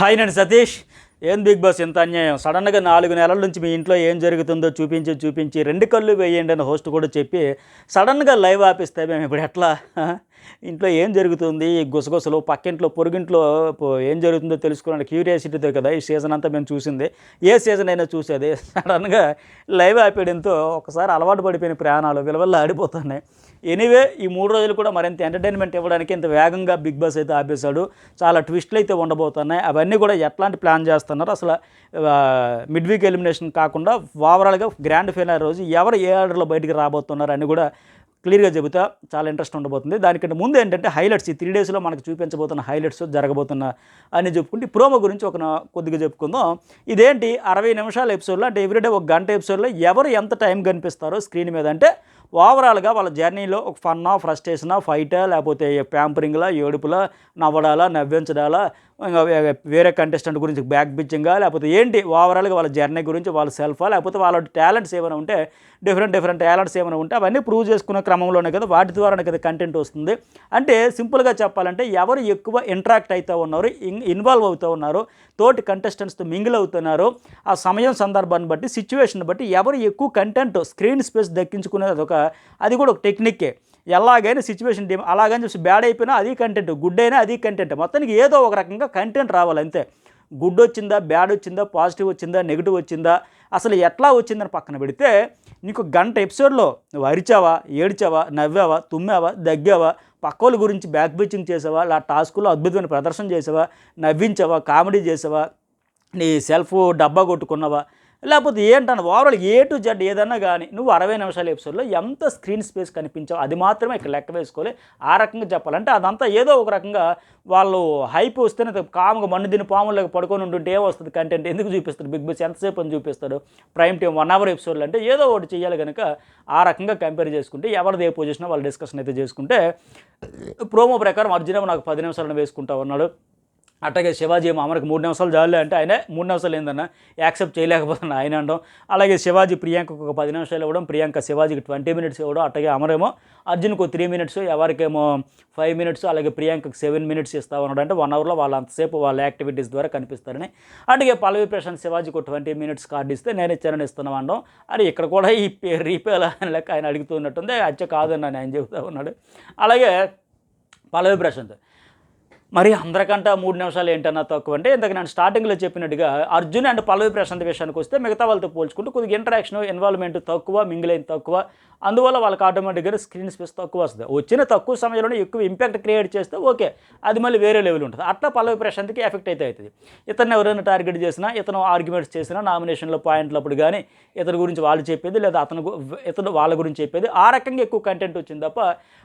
Hi నేను సతీష్. ఏం big boss ఎంత అన్యాయం? సడన్గా నాలుగు నెలల నుంచి మీ ఇంట్లో ఏం జరుగుతుందో చూపించి చూపించి రెండు కళ్ళు వేయండి అని హోస్ట్ కూడా చెప్పి సడన్గా లైవ్ ఆపిస్తే మేము ఇప్పుడు ఎట్లా? ఇంట్లో ఏం జరుగుతుంది? ఈ గుసగుసలు పక్కింట్లో పొరుగింట్లో పో- ఏం జరుగుతుందో తెలుసుకోవడానికి క్యూరియాసిటీతో కదా ఈ సీజన్ అంతా మేము చూసింది. ఏ సీజన్ అయినా చూసేది. సడన్గా లైవ్ ఆపేయడంతో ఒకసారి అలవాటు పడిపోయిన ప్రాణాలు విలువల్ల ఆడిపోతున్నాయి. ఎనీవే ఈ మూడు రోజులు కూడా మరింత ఎంటర్టైన్మెంట్ ఇవ్వడానికి ఇంత వేగంగా బిగ్ బాస్ అయితే ఆపేశాడు. చాలా ట్విస్ట్లు అయితే ఉండబోతున్నాయి. అవన్నీ కూడా ఎట్లాంటి ప్లాన్ చేస్తున్నారు? అసలు మిడ్ వీక్ ఎలిమినేషన్ కాకుండా ఓవరాల్గా గ్రాండ్ ఫైనల్ రోజు ఎవరు ఏ ఆర్డర్లో బయటికి రాబోతున్నారు అని కూడా క్లియర్గా చెబుతా చాలా ఇంట్రెస్ట్ ఉండబోతుంది. దానికంటే ముందు ఏంటంటే హైలైట్స్ ఈ త్రీ డేస్లో మనకు చూపించబోతున్న హైలైట్స్ జరగబోతున్న అని చెప్పుకుంటే ప్రోమో గురించి ఒక కొద్దిగా చెప్పుకుందాం. ఇదేంటి? అరవై నిమిషాల ఎపిసోడ్లో అంటే ఎవ్రీడే ఒక గంట ఎపిసోడ్లో ఎవరు ఎంత టైం కనిపిస్తారో స్క్రీన్ మీద. అంటే ఓవరాల్గా వాళ్ళ జర్నీలో ఒక ఫన్నా ఫ్రస్ట్రేషనా ఫైటా లేకపోతే ప్యాంపరింగ్లా ఏడుపులా నవ్వడాలా నవ్వించడాలా ఇంకా వేరే కంటెస్టెంట్ గురించి బ్యాక్ బిచ్చింగా లేకపోతే ఏంటి ఓవరాల్గా వాళ్ళ జర్నీ గురించి వాళ్ళ సెల్ఫా లేకపోతే వాళ్ళ టాలెంట్స్ ఏమైనా ఉంటే డిఫరెంట్ డిఫరెంట్ టాలెంట్స్ ఏమైనా ఉంటే అవన్నీ ప్రూవ్ చేసుకునే క్రమంలోనే కదా వాటి ద్వారానే కదా కంటెంట్ వస్తుంది. అంటే సింపుల్గా చెప్పాలంటే ఎవరు ఎక్కువ ఇంటరాక్ట్ అవుతూ ఉన్నారు ఇన్వాల్వ్ అవుతూ ఉన్నారు తోటి కంటెస్టెంట్స్తో మింగిల్ అవుతున్నారు ఆ సమయం సందర్భాన్ని బట్టి సిచ్యువేషన్ బట్టి ఎవరు ఎక్కువ కంటెంట్ స్క్రీన్ స్పేస్ దక్కించుకునేది అదొక అది కూడా ఒక టెక్నిక్కే. ఎలాగైనా సిచ్యువేషన్ డిమ్ అలాగని చెప్పి బ్యాడ్ అయిపోయినా అది కంటెంట్ గుడ్ అయినా అది కంటెంట్. మొత్తానికి ఏదో ఒక రకంగా కంటెంట్ రావాలి అంతే. గుడ్ వచ్చిందా బ్యాడ్ వచ్చిందా పాజిటివ్ వచ్చిందా నెగిటివ్ వచ్చిందా అసలు ఎట్లా వచ్చిందని పక్కన పెడితే నీకు గంట ఎపిసోడ్లో నువ్వు అరిచావా ఏడ్చావా నవ్వావా తుమ్మావా దగ్గావా పక్కోళ్ళ గురించి బ్యాక్ బీచింగ్ చేసావా లా టాస్కుల్లో అద్భుతమైన ప్రదర్శన చేసావా నవ్వించావా కామెడీ చేసావా నీ సెల్ఫ్ డబ్బా కొట్టుకున్నావా లేకపోతే ఏంటన్నా ఓవరాల్ ఏ టు జెడ్ ఏదన్నా కానీ నువ్వు అరవై నిమిషాల ఎపిసోడ్లో ఎంత స్క్రీన్ స్పేస్ కనిపించావు అది మాత్రమే ఇక్కడ లెక్క వేసుకోవాలి. ఆ రకంగా చెప్పాలంటే అదంతా ఏదో ఒక రకంగా వాళ్ళు హైప్ వస్తేనే కాముగా మన్ను దీని పాములకు పడుకొని ఉంటుంటే ఏమొస్తుంది కంటెంట్ ఎందుకు చూపిస్తారు బిగ్ బాస్ ఎంతసేపు అని చూపిస్తారు ప్రైమ్ టైం వన్ అవర్ ఎపిసోడ్లు అంటే ఏదో ఒకటి చేయాలి కనుక ఆ రకంగా కంపేర్ చేసుకుంటే ఎవరిది ఏ పొజిషన్ వాళ్ళు డిస్కషన్ అయితే చేసుకుంటే ప్రోమో ప్రకారం అర్జున నాకు పది నిమిషాలను వేసుకుంటా ఉన్నాడు. అట్లాగే శివాజీ ఏమో మూడు నిమిషాలు జాలే అంటే ఆయన మూడు నిమిషాలు ఏందన్నా యాక్సెప్ట్ చేయలేకపోతున్నా ఆయన అనడం అలాగే శివాజీ ప్రియాంకకు ఒక పది నిమిషాలు ఇవ్వడం ప్రియాంక శివాజీకి ట్వంటీ మినిట్స్ ఇవ్వడం అట్లాగే అమరేమో అర్జున్కు త్రీ మినిట్స్ ఎవరికేమో ఫైవ్ మినిట్స్ అలాగే ప్రియాంకకు సెవెన్ మినిట్స్ ఇస్తా ఉన్నాడు అంటే వన్ అవర్లో వాళ్ళు అంతసేపు వాళ్ళ యాక్టివిటీస్ ద్వారా కనిపిస్తారని. అట్లాగే పల్లవి ప్రశాంత్ శివాజీకి ట్వంటీ మినిట్స్ కార్డు ఇస్తే నేను ఇచ్చానని ఇస్తున్నా అనడం అని ఇక్కడ కూడా ఈ రీపేల అని లెక్క ఆయన అడుగుతున్నట్టుంది. అచ్చ కాదని ఆయన చెబుతూ ఉన్నాడు. అలాగే పల్లవి ప్రశాంత్ మరి అందరికంటే మూడు నిమిషాలు ఏంటన్నా తక్కువ అంటే ఇంతకు నేను స్టార్టింగ్లో చెప్పినట్టుగా అర్జున్ అండ్ పల్లవి ప్రశాంత్ విషయానికి వస్తే మిగతా వాళ్ళతో పోల్చుకుంటే కొద్దిగా ఇంటరాక్షన్ ఇన్వాల్వ్మెంట్ తక్కువ మింగిలైన తక్కువ. అందువల్ల వాళ్ళకి ఆటోమేటిక్గా స్క్రీన్ స్పేస్ తక్కువ వస్తుంది. వచ్చిన తక్కువ సమయంలోనే ఎక్కువ ఇంపాక్ట్ క్రియేట్ చేస్తే ఓకే అది మళ్ళీ వేరే లెవెల్ ఉంటుంది. అట్లా పల్లవి ప్రశాంత్కి ఎఫెక్ట్ అయితే అవుతుంది. ఇతను ఎవరైనా టార్గెట్ చేసినా ఇతను ఆర్గ్యుమెంట్స్ చేసినా నామినేషన్లో పాయింట్లప్పుడు కానీ ఇతని గురించి వాళ్ళు చెప్పేది లేదా అతను ఇతను వాళ్ళ గురించి చెప్పేది ఆ రకంగా ఎక్కువ కంటెంట్ వచ్చింది తప్ప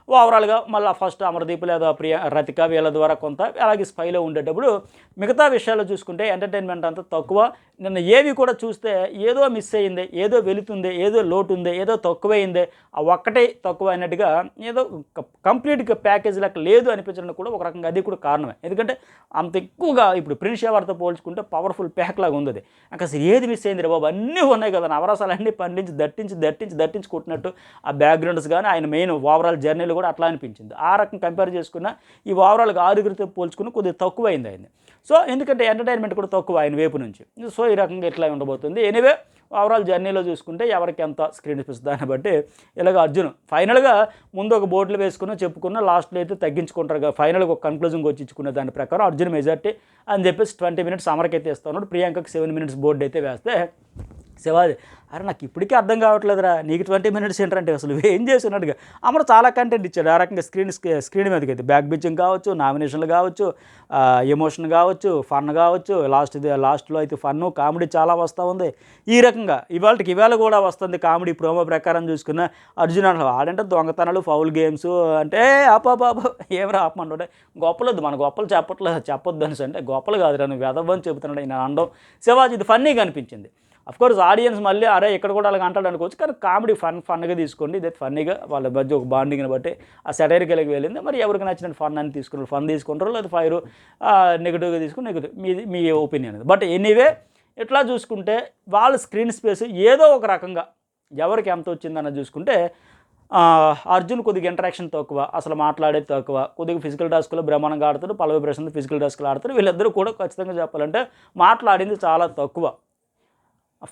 ఓవరాల్గా మళ్ళీ ఫస్ట్ అమర్దీప్ లేదా ప్రియ రతిక వీళ్ళ ద్వారా కొంత అలాగే స్పైలో ఉండేటప్పుడు మిగతా విషయాలు చూసుకుంటే ఎంటర్టైన్మెంట్ అంతా తక్కువ. నిన్న ఏవి కూడా చూస్తే ఏదో మిస్ అయ్యింది ఏదో వెళుతుంది ఏదో లోటు ఉంది ఏదో తక్కువైంది. ఆ ఒక్కటే తక్కువ అయినట్టుగా ఏదో కంప్లీట్గా ప్యాకేజ్ లెక్క లేదు అనిపించడం కూడా ఒక రకంగా అది కూడా కారణమే. ఎందుకంటే అంత ఎక్కువగా ఇప్పుడు ప్రిన్స్ వారితో పోల్చుకుంటే పవర్ఫుల్ ప్యాక్ లాగా ఉంది అది. నాకు అసలు ఏది మిస్ అయింది రే బాబు? అన్నీ ఉన్నాయి కదా. నవరసాలన్నీ పండించి దట్టించి దట్టించి దట్టించి కొట్టినట్టు ఆ బ్యాక్గ్రౌండ్స్ కానీ ఆయన మెయిన్ ఓవరాల్ జర్నీలు కూడా అట్లా అనిపించింది. ఆ రకం కంపేర్ చేసుకున్న ఈ ఓవరాల్గా ఆరుగురితో పోల్చుకుని కొద్దిగా తక్కువ అయింది. ఆయన సో ఎందుకంటే ఎంటర్టైన్మెంట్ కూడా తక్కువ ఆయన వైపు నుంచి. సో ఈ రకంగా ఇట్లా ఉండబోతుంది. ఎనీవే ఓవరాల్ జర్నీలో చూసుకుంటే ఎవరికి ఎంత స్క్రీన్ స్పేస్ దాన్ని బట్టి ఇలాగ అర్జున్ ఫైనల్గా ముందు ఒక బోర్డులు వేసుకుని చెప్పుకున్న లాస్ట్లో అయితే తగ్గించుకుంటారు కదా ఫైనల్గా ఒక కన్క్లూజన్కి వచ్చి ఇచ్చుకునే దాని ప్రకారం అర్జున్ మెజార్టీ అని చెప్పేసి ట్వంటీ మినిట్స్ అమరకైతే ఇస్తా ఉన్నాడు ప్రియాంకకి సెవెన్ మినిట్స్ బోర్డు అయితే వేస్తే శివాజీ అరే నాకు ఇప్పటికీ అర్థం కావట్లేదురా నీకు ట్వంటీ మినిట్స్ ఏంటంటే అసలు ఏం చేసినట్టుగా అమరు చాలా కంటెంట్ ఇచ్చాడు. ఆ రకంగా స్క్రీన్ స్క్రీన్ మీదకి అయితే బ్యాక్ బిచ్చింగ్ కావచ్చు నామినేషన్లు కావచ్చు ఎమోషన్ కావచ్చు ఫన్ కావచ్చు లాస్ట్ లాస్ట్లో అయితే ఫన్ కామెడీ చాలా వస్తూ ఉంది. ఈ రకంగా ఇవాళకి ఇవాళ కూడా వస్తుంది కామెడీ ప్రోమో ప్రకారం చూసుకున్న అర్జున్ అంటే ఆడంటే దొంగతనాలు ఫౌల్ గేమ్స్ అంటే ఆపా ఏమరా ఆపమంటే గొప్పలేదు మన గొప్పలు చెప్పట్లేదు చెప్పొద్దు అనేసి అంటే గొప్పలు కాదురా నువ్వు వెదవని చెబుతున్నాడు నేను అనడం శివాజీ ఇది ఫన్నీగా అనిపించింది. కోర్స్ ఆడియన్స్ మళ్ళీ అరే ఇక్కడ కూడా అలాగ అంటాడు అనుకోవచ్చు. కానీ కామెడీ ఫన్ ఫన్గా తీసుకోండి. ఇదే ఫన్నీగా వాళ్ళ మధ్య ఒక బాండింగ్ని బట్టి ఆ సెటైరికల్కి వెళ్ళింది. మరి ఎవరికి నచ్చిన ఫన్ అని తీసుకున్నారు? ఫన్ తీసుకుంటారు లేదా ఫైర్ నెగిటివ్గా తీసుకుని నెగిటివ్. మీ మీ ఒపీనియన్ బట్ ఎనీవే ఇట్లా చూసుకుంటే వాళ్ళ స్క్రీన్ స్పేస్ ఏదో ఒక రకంగా ఎవరికి ఎంత వచ్చిందన్న చూసుకుంటే అర్జున్ కొద్దిగా ఇంటరాక్షన్ తక్కువ అసలు మాట్లాడేది తక్కువ కొద్దిగా ఫిజికల్ టాస్క్లో బ్రహ్మాండంగా ఆడతాడు పలవ ప్రశ్నలు ఫిజికల్ టాస్క్లు ఆడతారు వీళ్ళిద్దరూ కూడా ఖచ్చితంగా చెప్పాలంటే మాట్లాడింది చాలా తక్కువ.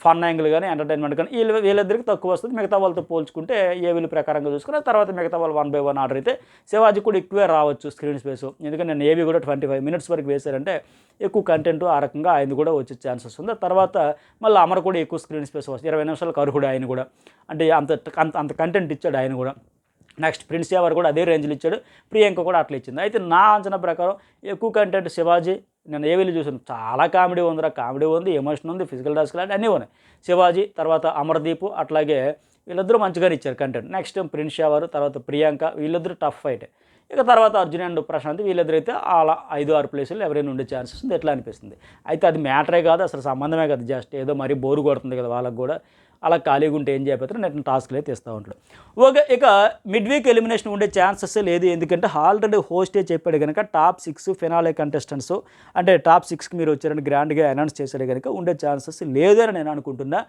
ఫన్ యాంగిల్ కానీ ఎంటర్టైన్మెంట్ కానీ వీళ్ళు వీళ్ళిద్దరికి తక్కువ వస్తుంది. మిగతా వాళ్ళతో పోల్చుకుంటే ఏ వీళ్ళు ప్రకారంగా చూసుకుని తర్వాత మిగతా వాళ్ళు వన్ బై వన్ ఆర్డర్ అయితే శివాజీ కూడా ఎక్కువే రావచ్చు స్క్రీన్ స్పేస్. ఎందుకంటే నేను ఏవి కూడా ట్వంటీ ఫైవ్ మినిట్స్ వరకు వేశారంటే ఎక్కువ కంటెంట్ ఆ రకంగా ఆయన కూడా వచ్చే ఛాన్సెస్ ఉంది. తర్వాత మళ్ళీ అమర్ కూడా ఎక్కువ స్క్రీన్ స్పేస్ వస్తుంది. ఇరవై నిమిషాలకు అర్హుడు ఆయన కూడా. అంటే అంత అంత అంత కంటెంట్ ఇచ్చాడు ఆయన కూడా. నెక్స్ట్ ప్రిన్స్ ఎవరు కూడా అదే రేంజ్లో ఇచ్చాడు. ప్రియాంక కూడా అట్లా ఇచ్చింది. అయితే నా అంచనా ప్రకారం ఎక్కువ కంటెంట్ శివాజీ నేను ఏ వీళ్ళు చూసాను చాలా కామెడీ ఉందిరా కామెడీ ఉంది ఎమోషన్ ఉంది ఫిజికల్ టాస్క్ లాంటి అన్నీ ఉన్నాయి. శివాజీ తర్వాత అమర్దీప్ అట్లాగే వీళ్ళిద్దరూ మంచిగానే ఇచ్చారు కంటెంట్ నెక్స్ట్ ప్రిన్స్ షావర్ తర్వాత ప్రియాంక వీళ్ళిద్దరూ టఫ్ ఫైట్ ఇక తర్వాత అర్జున్ అండ్ ప్రశాంత్ వీళ్ళిద్దరు అయితే అలా ఐదు ఆరు ప్లేసులు ఎవరైనా ఉండే ఛాన్సెస్ ఉంది ఎట్లా అనిపిస్తుంది? అయితే అది మ్యాటరే కాదు అసలు సంబంధమే కాదు జస్ట్ ఏదో మరీ బోరు కొడుతుంది కదా వాళ్ళకి కూడా. అలా ఖాళీగా ఉంటే ఏం చేయబోతారు నేను టాస్క్లు అయితే ఇస్తూ ఉంటాడు ఓకే ఇక మిడ్ వీక్ ఎలిమినేషన్ ఉండే ఛాన్సెస్ లేదు. ఎందుకంటే ఆల్రెడీ హోస్టే చెప్పాడు కనుక టాప్ సిక్స్ ఫినాలే కంటెస్టెంట్స్ అంటే టాప్ సిక్స్కి మీరు వచ్చారని గ్రాండ్గా అనౌన్స్ చేశాడు కనుక ఉండే ఛాన్సెస్ లేదని నేను అనుకుంటున్నా.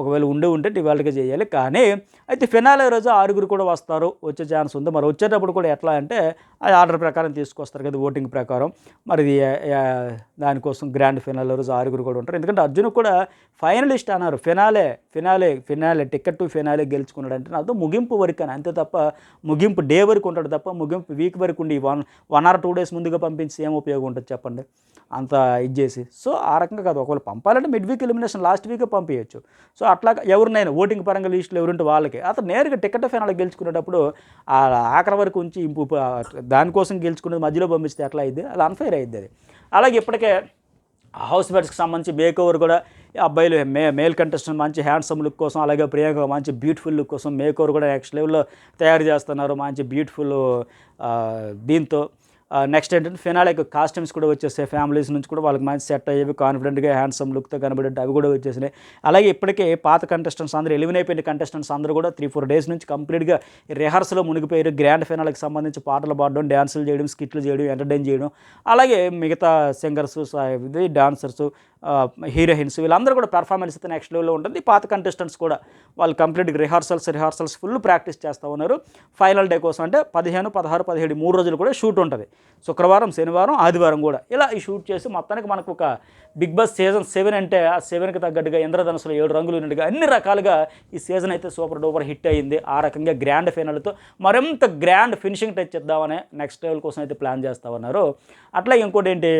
ఒకవేళ ఉండే ఉంటే డివాల్ట్గా చేయాలి. కానీ అయితే ఫినాలే రోజు ఆరుగురు కూడా వస్తారు. వచ్చే ఛాన్స్ ఉంది. మరి వచ్చేటప్పుడు కూడా ఎట్లా అంటే ఆ ఆర్డర్ ప్రకారం తీసుకొస్తారు కదా ఓటింగ్ ప్రకారం. మరి దానికోసం గ్రాండ్ ఫినాలే రోజు ఆరుగురు కూడా ఉంటారు. ఎందుకంటే అర్జున్ కూడా ఫైనలిస్ట్ అన్నారు. Finale finale finale ticket to finale గెలుచుకున్నాడు అంటే నాతో ముగింపు వరకు అని అంతే తప్ప ముగింపు డే వరకు ఉంటాడు తప్ప ముగింపు వీక్ వరకు ఉండి one one or two days ముందుగా పంపించి ఏం ఉపయోగం ఉంటుంది చెప్పండి? అంత ఇది చేసి. సో ఆ రకంగా కాదు. ఒకవేళ పంపాలంటే మిడ్ వీక్ ఎలిమినేషన్ లాస్ట్ వీకే పంపించచ్చు సో అట్లా ఎవరినైనా ఓటింగ్ పరంగా లిస్టులు ఎవరుంటే వాళ్ళకి అతను నేరుగా టికెట్ ఫైనల్ గెలుచుకునేటప్పుడు ఆ ఆఖరి వరకు ఉంచి ఇంపు దానికోసం గెలుచుకునేది మధ్యలో పంపిస్తే ఎట్లా అయింది అది అన్ఫైర్ అయింది అది. అలాగే ఇప్పటికే హౌస్ బెట్స్కి సంబంధించి బేక్ ఓవర్ కూడా అబ్బాయిలు మే మేల్ కంటెస్టెంట్ మంచి హ్యాండ్సమ్ లుక్ కోసం అలాగే ప్రియాంక మంచి బ్యూటిఫుల్ లుక్ కోసం మేకోర్ కూడా నెక్స్ట్ లెవెల్లో తయారు చేస్తున్నారు. మంచి బ్యూటిఫుల్ దీంతో నెక్స్ట్ ఏంటంటే ఫినాలేకి కాస్ట్యూమ్స్ కూడా వచ్చేసాయి. ఫ్యామిలీస్ నుంచి కూడా వాళ్ళకి మంచి సెట్ అయ్యేవి కాన్ఫిడెంట్గా హ్యాండ్సమ్ లుక్తో కనబడేట్టు అవి కూడా వచ్చేసినాయి. అలాగే ఇప్పటికే పాత కంటెస్టెంట్స్ అందరూ ఎలిమిన్ అయిపోయిన కంటెస్టెంట్స్ అందరూ కూడా త్రీ ఫోర్ డేస్ నుంచి కంప్లీట్గా రిహార్సల్లో మునిగిపోయారు. గ్రాండ్ ఫినాలకు సంబంధించి పాటలు పాడడం డ్యాన్సులు చేయడం స్కిట్లు చేయడం ఎంటర్టైన్ చేయడం అలాగే మిగతా సింగర్స్ ఇది డాన్సర్స్ హీరోయిన్స్ వీళ్ళందరూ కూడా పెర్ఫార్మెన్స్ అయితే నెక్స్ట్ లెవెల్లో ఉంటుంది. పాత కంటెస్టెంట్స్ కూడా వాళ్ళు కంప్లీట్గా రిహార్సల్స్ రిహార్సల్స్ ఫుల్ ప్రాక్టీస్ చేస్తూ ఉన్నారు. ఫైనల్ డే కోసం అంటే పదిహేను పదహారు పదిహేడు మూడు రోజులు కూడా షూట్ ఉంటుంది. శుక్రవారం శనివారం ఆదివారం కూడా ఇలా ఈ షూట్ చేసి మొత్తానికి మనకు ఒక బిగ్ బాస్ సీజన్ సెవెన్ అంటే ఆ సెవెన్కి తగ్గట్టుగా ఇంద్రధనుసులో ఏడు రంగులు ఉన్నట్టుగా అన్ని రకాలుగా ఈ సీజన్ అయితే సూపర్ డూపర్ హిట్ అయ్యింది ఆ రకంగా గ్రాండ్ ఫైనల్తో మరింత గ్రాండ్ ఫినిషింగ్ టచ్ ఇద్దామని నెక్స్ట్ లెవెల్ కోసం అయితే ప్లాన్ చేస్తా ఉన్నారు. అట్లా ఇంకోటి ఏంటి?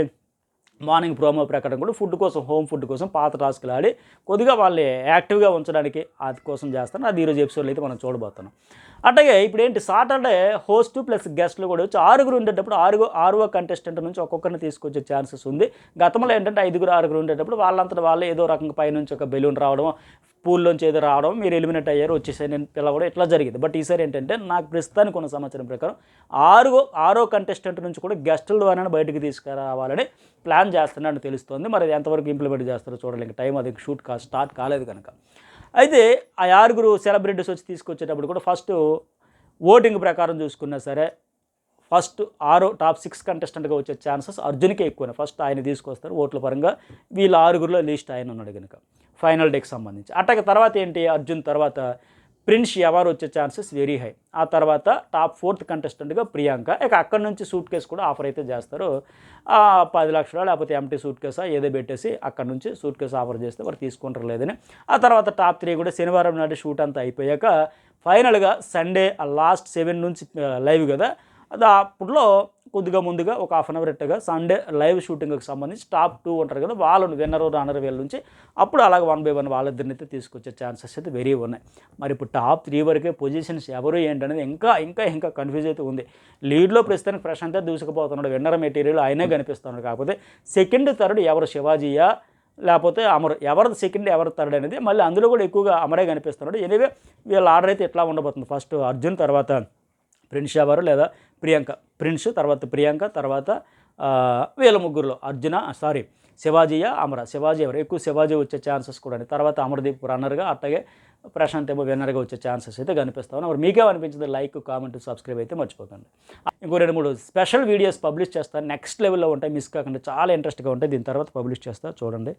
మార్నింగ్ ప్రోమో ప్రకటన కూడా ఫుడ్ కోసం హోమ్ ఫుడ్ కోసం పాత టాస్క్లు ఆడి కొద్దిగా వాళ్ళని యాక్టివ్గా ఉంచడానికి అది కోసం చేస్తాను అది ఈరోజు ఎపిసోడ్లో అయితే మనం చూడబోతున్నాం. అట్లాగే ఇప్పుడు ఏంటి సాటర్డే హోస్ట్ ప్లస్ గెస్ట్లు కూడా వచ్చి ఆరుగురు ఉండేటప్పుడు ఆరుగు ఆరువ కంటెస్టెంట్ నుంచి ఒక్కొక్కరిని తీసుకొచ్చే ఛాన్సెస్ ఉంది. గతంలో ఏంటంటే ఐదుగురు ఆరుగురు ఉండేటప్పుడు వాళ్ళంతా వాళ్ళే ఏదో రకంగా పైనుంచి ఒక బెలూన్ రావడం పూల్లోంచి ఏదో రావడం మీరు ఎలిమినేట్ అయ్యారు వచ్చేసారు నేను పిలవడం ఇట్లా జరిగింది. బట్ ఈసారి ఏంటంటే నాకు ప్రస్తుతానికి ఉన్న సమాచారం ప్రకారం ఆరో ఆరో కంటెస్టెంట్ నుంచి కూడా గెస్టుల ద్వారా బయటకు తీసుకురావాలని ప్లాన్ చేస్తున్నట్టు తెలుస్తోంది. మరి అది ఎంతవరకు ఇంప్లిమెంట్ చేస్తారో చూడాలి. ఇంకా టైం అది షూట్ కా స్టార్ట్ కాలేదు కనుక. అయితే ఆ ఆరుగురు సెలబ్రిటీస్ వచ్చి తీసుకొచ్చేటప్పుడు కూడా ఫస్ట్ ఓటింగ్ ప్రకారం చూసుకున్నా సరే ఫస్ట్ ఆరో టాప్ సిక్స్ కంటెస్టెంట్గా వచ్చే ఛాన్సెస్ అర్జున్కే ఎక్కువ ఫస్ట్ ఆయన తీసుకొస్తారు ఓట్ల పరంగా వీళ్ళ ఆరుగురిలో లీస్ట్ ఆయన ఉన్నాడు కనుక. ఫైనల్ డేకి సంబంధించి. అట్టక తర్వాత ఏంటి? అర్జున్ తర్వాత ప్రిన్స్ ఎవరు వచ్చే ఛాన్సెస్ వెరీ హై. ఆ తర్వాత టాప్ ఫోర్త్ కంటెస్టెంట్గా ప్రియాంక. ఇక అక్కడి నుంచి సూట్ కేసు కూడా ఆఫర్ అయితే చేస్తారు. పది లక్షలు లేకపోతే ఎంటీ సూట్ కేసా ఏదో పెట్టేసి అక్కడ నుంచి సూట్ కేసు ఆఫర్ చేస్తే వారు తీసుకుంటారు లేదని. ఆ తర్వాత టాప్ త్రీ కూడా శనివారం నాటి షూట్ అంతా అయిపోయాక ఫైనల్గా సండే లాస్ట్ సెవెన్ నుంచి లైవ్ కదా. అది అప్పట్లో కొద్దిగా ముందుగా ఒక హాఫ్ అన్ అవర్ ఎట్టగా సండే లైవ్ షూటింగ్కి సంబంధించి టాప్ టూ ఉంటారు కదా వాళ్ళను విన్నర్ రన్నర్ వీళ్ళ నుంచి అప్పుడు అలాగ వన్ బై వన్ వాళ్ళిద్దరిని అయితే తీసుకొచ్చే ఛాన్సెస్ అయితే వెరీ ఉన్నాయి. మరి ఇప్పుడు టాప్ త్రీ వరకే పొజిషన్స్ ఎవరు ఏంటనేది ఇంకా ఇంకా ఇంకా కన్ఫ్యూజ్ అయితే ఉంది. లీడ్లో ప్రస్తుతానికి ప్రశాంత్ దూసుకుపోతున్నాడు విన్నర్ మెటీరియల్ ఆయనే కనిపిస్తున్నాడు. కాకపోతే సెకండ్ థర్డ్ ఎవరు శివాజీయా లేకపోతే అమర్ ఎవరిది సెకండ్ ఎవరి థర్డ్ అనేది మళ్ళీ అందులో కూడా ఎక్కువగా అమరే కనిపిస్తున్నాడు. ఎనివే వీళ్ళ ఆర్డర్ అయితే ఎట్లా ఉండబోతుంది. ఫస్ట్ అర్జున్ తర్వాత ప్రిన్స్ ఎవరు లేదా ప్రియాంక ప్రిన్స్ తర్వాత ప్రియాంక తర్వాత వేల వీళ్ళ ముగ్గురులో అర్జున సారీ శివాజీయ అమర. శివాజీ ఎవరు? ఎక్కువ శివాజీ వచ్చే ఛాన్సెస్ కూడా అండి తర్వాత అమర్దీప్ రన్నర్గా అట్లాగే ప్రశాంత్ ఏమో విన్నర్గా వచ్చే ఛాన్సెస్ అయితే కనిపిస్తా ఉన్నాయి. మీకే అనిపించింది? లైక్ కామెంట్ సబ్స్క్రైబ్ అయితే మర్చిపోకండి. ఇంకో రెండు మూడు స్పెషల్ వీడియోస్ పబ్లిష్ చేస్తాను. నెక్స్ట్ లెవెల్లో ఉంటాయి. మిస్ కాకుండా చాలా ఇంట్రెస్ట్గా ఉంటాయి. దీని తర్వాత పబ్లిష్ చేస్తా. చూడండి.